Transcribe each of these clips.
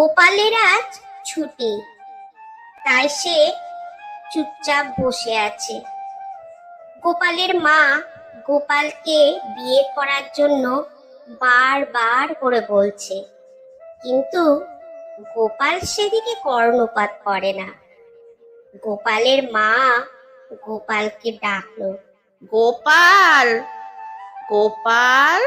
গোপালের আজ ছুটি। তাই সে চুপচাপ বসে আছে। গোপালের মা গোপালকে বিয়ে করার জন্য বারবার করে বলছে। কিন্তু গোপাল সেদিকে কর্ণপাত করে না। গোপালের মা গোপালকে ডাকলো, গোপাল! গোপাল!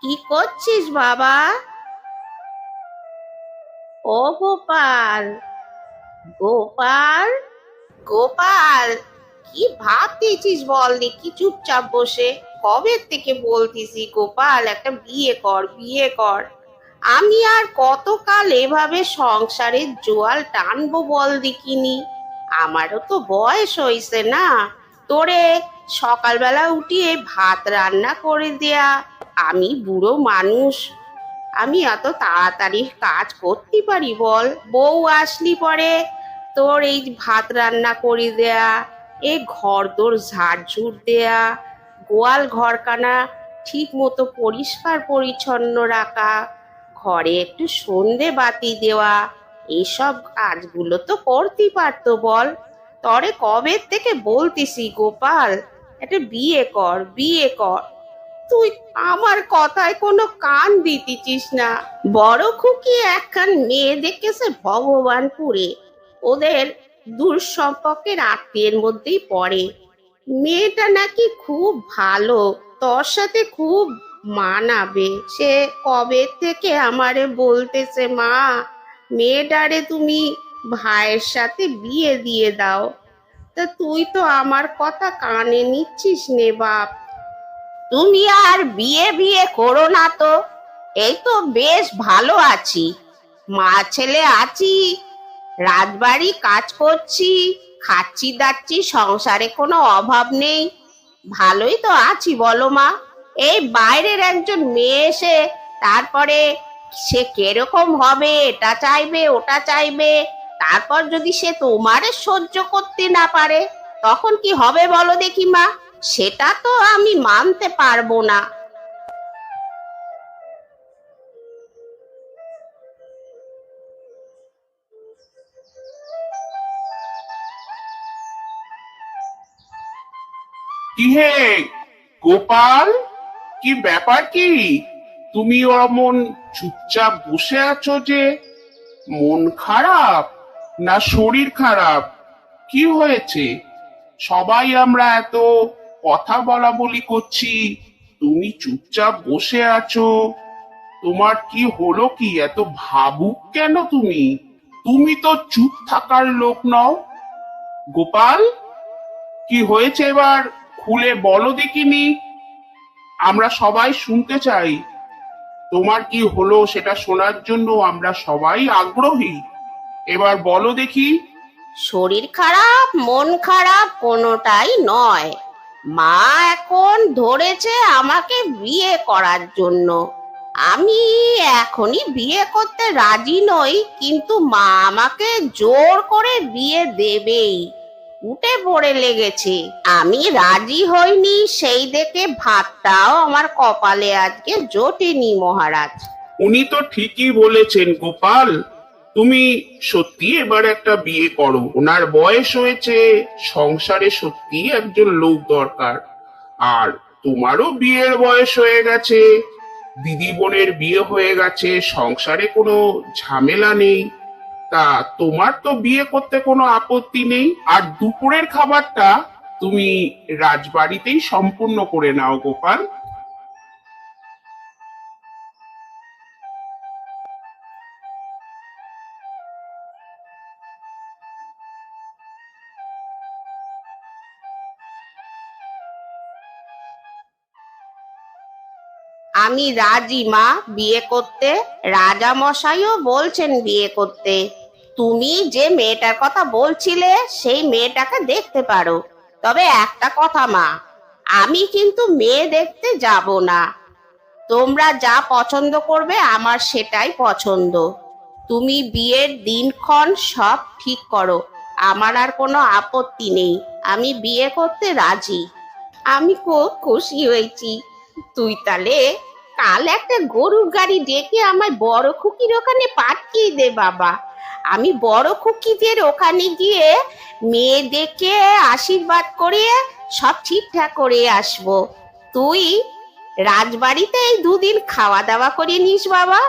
কি করছিস বাবা? ও গোপাল। গোপাল? গোপাল, কি ভাবতেছিস বল দেখি চুপচাপ বসে? কবে থেকে বলতিসি গোপাল, একটা বিয়ে কর বিয়ে কর। আমি আর কতকাল এভাবে সংসারের জোয়াল টানবো বল দেখিনি। আমারও তো বয়স হয়েছে না। তোরে সকালবেলা উঠিয়ে ভাত রান্না করে দেয়া। আমি বুড়ো মানুষ আমি এত তাড়াতাড়ি কাজ করতে পারি বল? বউ আসলি পরে। তোর এই ভাত রান্না করে দেয়া, এ ঘর তোর ঝাড়ঝুট দেয়া, গোয়াল ঘরখানা ঠিক মতো পরিষ্কার পরিচ্ছন্ন রাখা, ঘরে একটু সন্ধে বাতি দেওয়া, এসব কাজগুলো তো করতেই পারতো বল। তরে কবে থেকে বলতিসি গোপাল? একটা বিয়ে কর বিয়ে কর। তুই আমার কথায় কোনো কান দিতেছিস না। বড় খুকি একখান মেয়ে দেখেছে ভগবানপুরে। ওদের দূর সম্পর্কের আত্মীয়ের মধ্যেই পড়ে। মেয়েটা নাকি খুব ভালো, তোর সাথে খুব মানাবে। সে কবে থেকে আমারে বলতেছে, মা, মেয়েটারে তুমি ভাইয়ের সাথে বিয়ে দিয়ে দাও। তা তুই তো আমার কথা কানে নিচ্ছিস নে বাপ। তুমি আর বিয়ে বিয়ে করো না তো। এই তো বেশ ভালো আছি। মা ছেলে আছি রাজবাড়ি কাজ করছি, খাচ্ছি দাচ্ছি, সংসারে কোনো অভাব নেই। ভালোই তো আছি, বলো মা। এই বাইরের একজন মেয়ে এসে তারপরে সে কীরকম হবে, এটা চাইবে, ওটা চাইবে, তারপর যদি সে তোমারে সহ্য করতে না পারে, তখন কি হবে বলো দেখি মা। সেটা তো আমি মানতে পারব না। কি হে, গোপাল? কি ব্যাপার কি? তুমি অমন চুপচাপ বসে আছো যে, মন খারাপ না শরীর খারাপ? কি হয়েছে? সবাই আমরা এত কথা বলা বলি করছি। তুমি চুপচাপ বসে আছো। তোমার কি হলো কি? এত ভাবুক কেন তুমি? তুমি তো চুপ থাকার লোক নও। গোপাল, কি হয়েছে এবার? খুলে বলো দেখিনি। আমরা সবাই শুনতে চাই। তোমার কি হলো সেটা শোনার জন্য আমরা সবাই আগ্রহী। এবার বলো দেখি। শরীর খারাপ, মন খারাপ কোনোটাই নয়। মা এখন ধরেছে আমাকে বিয়ে করার জন্য। আমি এখনই বিয়ে করতে রাজি নই, কিন্তু মা আমাকে জোর করে বিয়ে দেবেই। উঠে পড়ে লেগেছে। আমি রাজি হইনি, সেই দেখে ভাতটাও আমার কপালে আজকে জোটেনি মহারাজ। উনি তো ঠিকই বলেছেন গোপাল। তুমি সত্যি এবার একটা বিয়ে করো? ওনার বয়স হয়েছে, সংসারে সত্যি একজন লোক দরকার। আর তোমারও বিয়ের বয়স হয়ে গেছে, দিদি বোনের বিয়ে হয়ে গেছে, সংসারে কোনো ঝামেলা নেই। তা তোমার তো বিয়ে করতে কোনো আপত্তি নেই। আর দুপুরের খাবারটা তুমি রাজবাড়িতেই সম্পূর্ণ করে নাও, গোপাল। আমি রাজি, মা। বিয়ে করতে রাজা মশাইও বলছেন বিয়ে করতে। তুমি যে মেয়েটার কথা বলছিলে, সেই মেয়েটাকে দেখতে পারো। তবে একটা কথা, মা। আমি কিন্তু মেয়ে দেখতে যাব না। তোমরা যা পছন্দ করবে, আমার সেটাই পছন্দ। তুমি বিয়ের দিনক্ষণ সব ঠিক করো। আমার আর কোনো আপত্তি নেই। আমি বিয়ে করতে রাজি। আমি খুব খুশি হয়েছি। তুই তাহলে কাল একটা গরুর গাড়ি ডেকে আমার বড় খুকির ওখানে পাঠিয়ে দে বাবা। আমি বড় খুকিদের ওখানে গিয়ে মেয়ে দেখে আশীর্বাদ করে সব ঠিকঠাক করে আসব। তুই রাজবাড়িতে এই দুদিন খাওয়া দাওয়া করে নিস বাবা।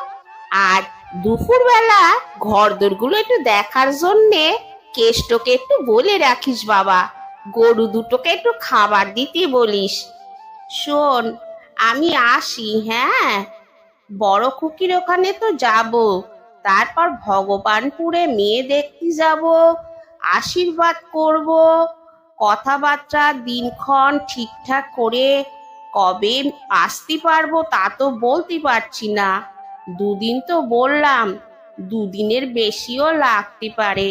আর দুপুরবেলা ঘর দোরগুলো একটু দেখার জন্যে কেষ্টকে একটু বলে রাখিস বাবা। গরু দুটোকে একটু খাবার দিতে বলিস। শোন আমি আসি হ্যাঁ। বড় খুকির ওখানে তো যাব। তারপর ভগবানপুরে মেয়ে দেখতে যাব, আশীর্বাদ করব। কথাবার্তা দিনক্ষণ ঠিকঠাক করে কবে আসতে পারব তা তো বলতে পারছি না। দুদিন তো বললাম, দুদিনের বেশিও লাগতে পারে।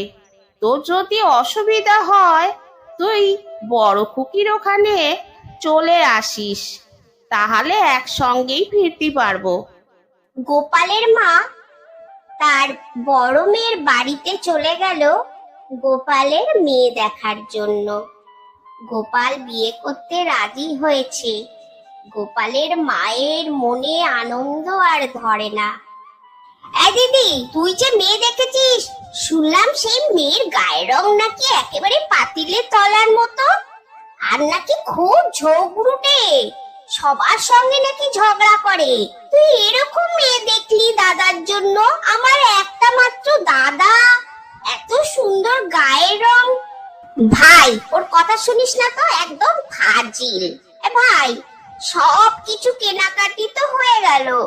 তোর যদি অসুবিধা হয়, তুই বড় খুকির ওখানে চলে আসিস। তাহলে একসঙ্গেই ফিরতে পারব। গোপালের মা তার বড় মেয়ের বাড়িতে চলে গেল গোপালের মেয়ে দেখার জন্য। গোপাল বিয়ে করতে রাজি হয়েছে। গোপালের মায়ের মনে আনন্দ আর ধরে না। এই দিদি, তুই যে মেয়ে দেখেছিস, শুনলাম সেই মেয়ের গায়ের রং নাকি একেবারে পাতিলে তলার মতো। আর নাকি খুব ঝগড়ুটে সবার সঙ্গে নাকি ঝগড়া করে? তুই এরকম মেয়ে দেখলি দাদার জন্য? আমার একটা মাত্র দাদা। এত সুন্দর গায়ের রং। ভাই, ওর কথা শুনিস না তো? একদম ফাজিল। ভাই, সব কিছু কেনাকাটি তো হয়ে গেল।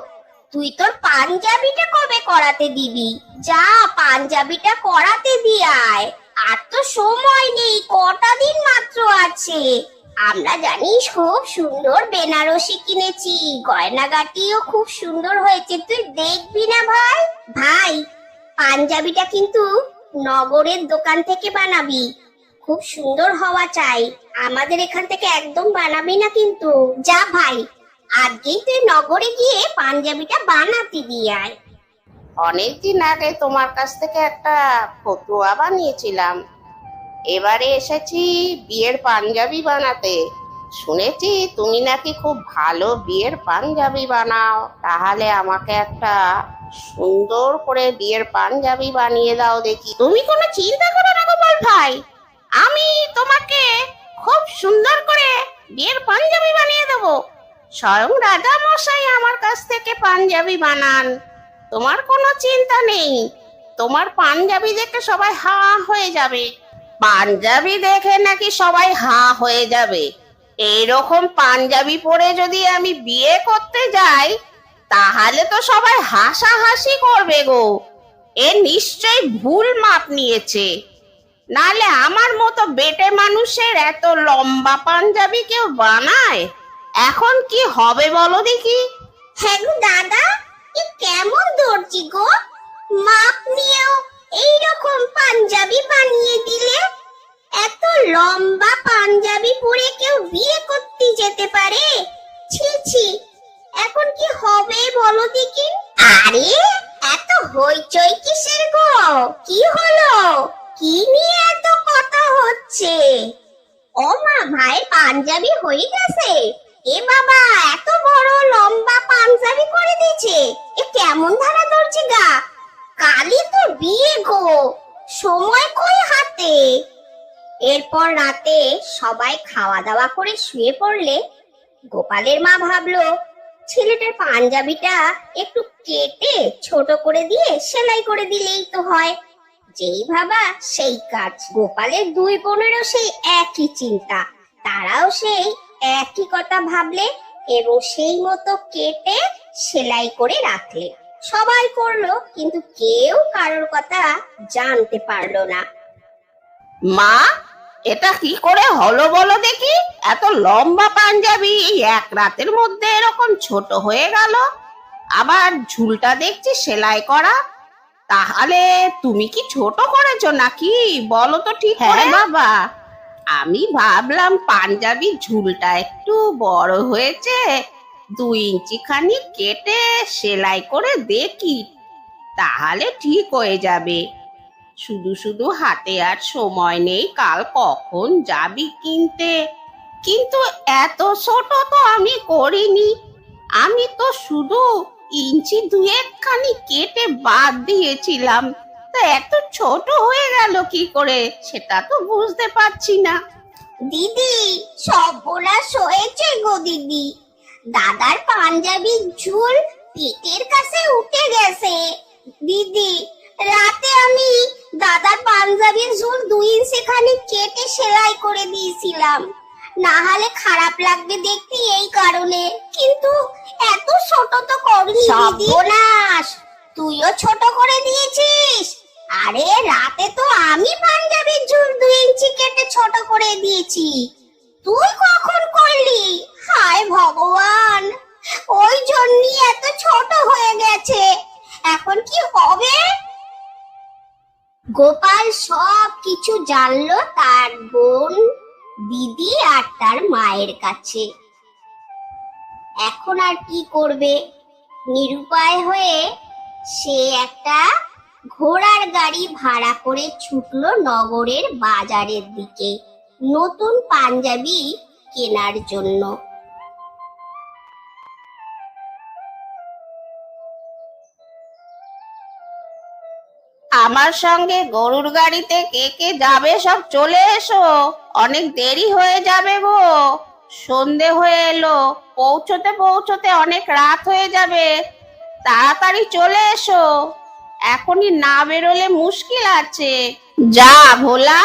তুই তোর পাঞ্জাবিটা কবে করাতে দিবি? যা পাঞ্জাবিটা করাতে দি আয়। আর তো সময় নেই, কটা দিন মাত্র আছে? আমরা জানিস খুব সুন্দর বেনারসি কিনেছি, গয়নাগাটিও খুব সুন্দর হয়েছে। তুই দেখবি না ভাই? ভাই, পাঞ্জাবিটা কিন্তু নগরের দোকান থেকে বানাবি। খুব সুন্দর হওয়া চাই। আমাদের এখান থেকে একদম বানাবি না কিন্তু। যা ভাই, আজকেই তুই নগরে গিয়ে পাঞ্জাবিটা বানাতে দিয়ে আয়। অনেকদিন আগে তোমার কাছ থেকে একটা ফতুয়া বানিয়েছিলাম। এবারে এসেছি বিয়ের পাঞ্জাবি বানাতে। শুনেছি তুমি নাকি খুব ভালো বিয়ের পাঞ্জাবি বানাও। তাহলে আমাকে একটা সুন্দর করে বিয়ের পাঞ্জাবি বানিয়ে দাও দেখি। তুমি কোনো চিন্তা করো না গোপাল ভাই। আমি তোমাকে খুব সুন্দর করে বিয়ের পাঞ্জাবি বানিয়ে দেবো। স্বয়ং রাজা মশাই আমার কাছ থেকে পাঞ্জাবি বানান। তোমার কোনো চিন্তা নেই। তোমার পাঞ্জাবি দেখে সবাই হা হয়ে যাবে। পাঞ্জাবি দেখে নাকি সবাই হা হয়ে যাবে। এইরকম পাঞ্জাবি পরে যদি আমি বিয়ে করতে যাই, তাহলে তো সবাই হাসাহাসি করবে গো। এ নিশ্চয়ই ভুল মাপ নিয়েছে। নালে আমার মতো বেটে মানুষের এত লম্বা পাঞ্জাবি কেউ বানায়? এখন কি হবে বলো দেখি। হ্যাঁ দাদা, এ কেমন দর্জি গো। মাপ নিয়েও এইরকম পাঞ্জাবি বানিয়ে দিলে এত লম্বা পাঞ্জাবি পরে কেউ বিয়ে করতে যেতে পারে? ছি ছি। এখন কি হবে বলো দেখি? আরে, এত হইচই কিসের গো? কি হলো? কি নিয়ে এত কথা হচ্ছে? ও মা, ভাই, পাঞ্জাবি হয়ে গেছে। এ বাবা, এত বড় লম্বা পাঞ্জাবি করে দিয়েছে। এ কেমন ধারা ধরছে গা? কালি তো বিয়ে গো। সময় কই হাতে? এরপর রাতে সবাই খাওয়া দাওয়া করে শুয়ে পড়লে গোপালের মা ভাবলো, ছেলেটার পাঞ্জাবিটা একটু কেটে ছোট করে দিয়ে সেলাই করে দিলেই তো হয়। যেই ভাবা সেই কাজ। গোপালের দুই বোনেরও সেই একই চিন্তা। তারাও সেই একই কথা ভাবলে এবং সেই মতো কেটে সেলাই করে রাখলে। সবাই করল কিন্তু কেউ কারোর কথা জানতে পারল না। মা এটা কি করে হলো বলো দেখি? এত লম্বা পাঞ্জাবি এই এক রাতের মধ্যে এরকম ছোট হয়ে গেল। আবার ঝুলটা দেখছি সেলাই করা। তাহলে তুমি কি ছোট করেছ নাকি? বলো তো ঠিক করে। বাবা আমি ভাবলাম পাঞ্জাবি ঝুলটা একটু বড় হয়েছে দুই ইঞ্চি খানি কেটে সেলাই করে দেখি, তাহলে ঠিক হয়ে যাবে। শুধু শুধু হাতে আর সময় নেই, কাল কখন যাবি কিনতে? কিন্তু এত ছোট তো আমি করিনি। আমি তো শুধু ইঞ্চি দুয়েকখানি কেটে বাদ দিয়েছিলাম। তা এত ছোট হয়ে গেল কি করে, সেটা তো বুঝতে পারছি না। দিদি, সব সর্বনাশ হয়েছে গো দিদি। দাদার পাঞ্জাবির ঝুল পেটের কাছে উঠে গেছে। দিদি, রাতে আমি দাদার পাঞ্জাবির ঝুল দুই ইঞ্চি কেটে সেলাই করে দিয়েছিলাম। না হলে খারাপ লাগবে দেখতে এই কারণে। কিন্তু এত ছোট তো করলি সর্বনাশ! তুইও ছোট করে দিয়েছিস? আরে, রাতে তো আমি পাঞ্জাবির ঝুল দুই ইঞ্চি কেটে ছোট করে দিয়েছি। তুই কখন করলি? হায় ভগবান! ওই জন্যই এত ছোট হয়ে গেছে। এখন কি হবে? গোপাল সব কিছু জানলো তার বোন, দিদি আর তার মায়ের কাছে। এখন আর কি করবে? নিরুপায় হয়ে সে একটা ঘোড়ার গাড়ি ভাড়া করে ছুটলো নগরের বাজারের দিকে। নতুন পাঞ্জাবি কেনার জন্য। আমার সঙ্গে গরুর গাড়িতে কে কে যাবে সব চলে এসো। অনেক দেরি হয়ে যাবে গো। সন্ধে হয়ে এলো, পৌঁছতে পৌঁছতে অনেক রাত হয়ে যাবে। তাড়াতাড়ি চলে এসো। এখনই না বেরোলে মুশকিল আছে। যা ভোলা।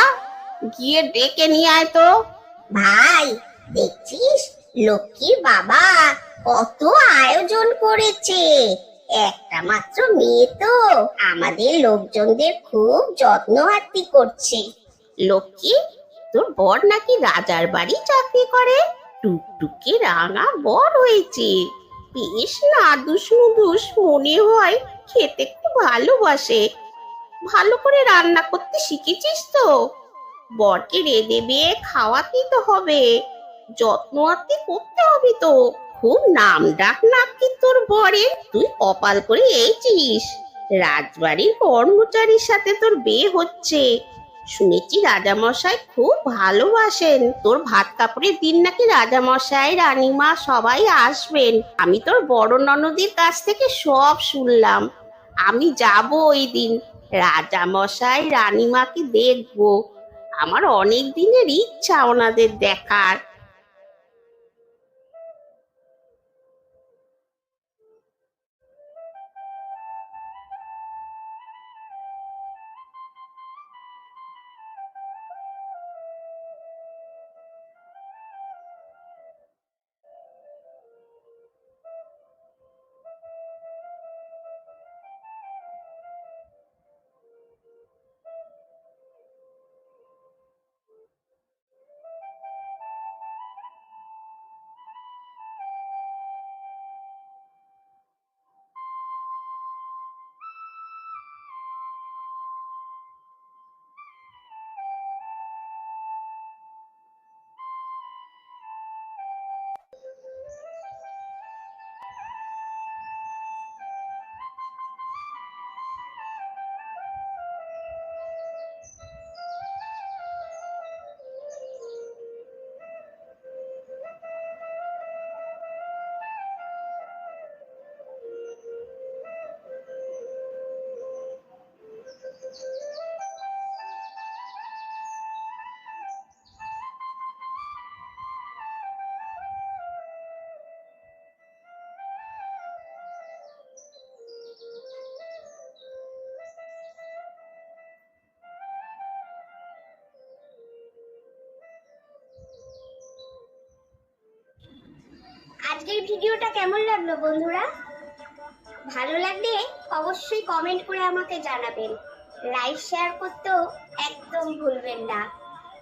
গিয়ে ডেকে নিয়ে আয় তো। ভাই দেখছিস? লক্ষ্মীর বাবা কত আয়োজন করেছে। একটা মাত্র মেয়ে তো। আমাদের লোকজনদের খুব যত্ন আত্তি করছে। লক্ষ্মী তোর বর নাকি রাজার বাড়ি চাকরি করে? টুকটুকে রাঙা বর হয়েছে। বেশ নাদুস নুদুস মনে হয় খেতে খুব ভালোবাসে। ভালো করে রান্না করতে শিখেছিস তো? বরকে রেঁধে বিয়ে খাওয়াতে তো হবে। যত্ন আত্তি করতে হবে তো। খুব নাম ডাক নাকি তোর বরের তুই কপাল করে এইছিস রাজবাড়ির কর্মচারীর সাথে তোর বিয়ে হচ্ছে। শুনেছি রাজামশাই খুব ভালোবাসেন। তোর ভাত কাপড়ের দিন নাকি রাজামশাই, রানীমা সবাই আসবেন। আমি তোর বড় ননদির কাছ থেকে সব শুনলাম। আমি যাব ওই দিন। রাজামশাই, রানীমাকে দেখব। আমার অনেক দিনের ইচ্ছা ওনাদের দেখার। আজকের ভিডিওটা কেমন লাগল বন্ধুরা? ভালো লাগলে অবশ্যই কমেন্ট করে আমাকে জানাবেন। লাইক শেয়ার করতেও একদম ভুলবেন না।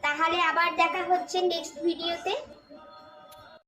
তাহলে আবার দেখা হচ্ছে নেক্সট ভিডিওতে